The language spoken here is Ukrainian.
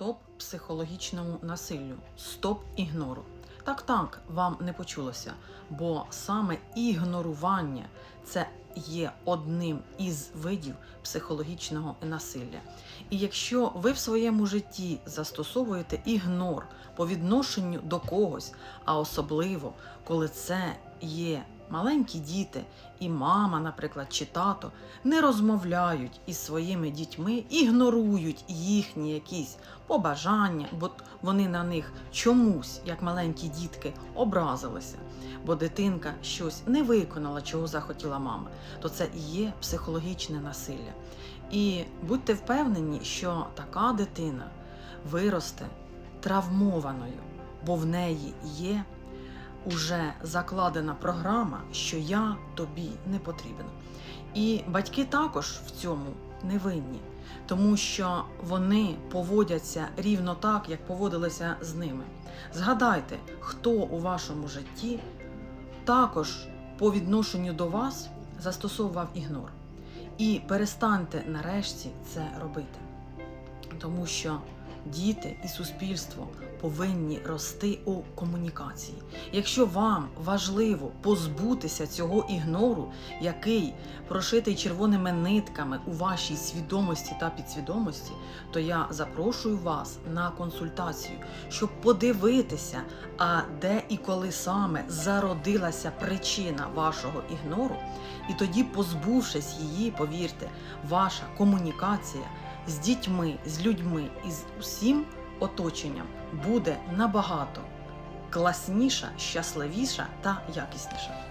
Стоп психологічному насиллю, стоп ігнору. Так, так, вам не почулося, бо саме ігнорування це є одним із видів психологічного насилля. І якщо ви в своєму житті застосовуєте ігнор по відношенню до когось, а особливо коли це є маленькі діти, і мама, наприклад, чи тато не розмовляють із своїми дітьми, ігнорують їхні якісь побажання, бо вони на них чомусь, як маленькі дітки, образилися, бо дитинка щось не виконала, чого захотіла мама, то це і є психологічне насилля. І будьте впевнені, що така дитина виросте травмованою, бо в неї є уже закладена програма, що я тобі не потрібен. І батьки також в цьому не винні, тому що вони поводяться рівно так, як поводилися з ними. Згадайте, хто у вашому житті також по відношенню до вас застосовував ігнор. І перестаньте нарешті це робити. Тому що діти і суспільство повинні рости у комунікації. Якщо вам важливо позбутися цього ігнору, який прошитий червоними нитками у вашій свідомості та підсвідомості, то я запрошую вас на консультацію, щоб подивитися, а де і коли саме зародилася причина вашого ігнору, і тоді, позбувшись її, повірте, ваша комунікація з дітьми, з людьми і з усім оточенням буде набагато класніша, щасливіша та якісніша.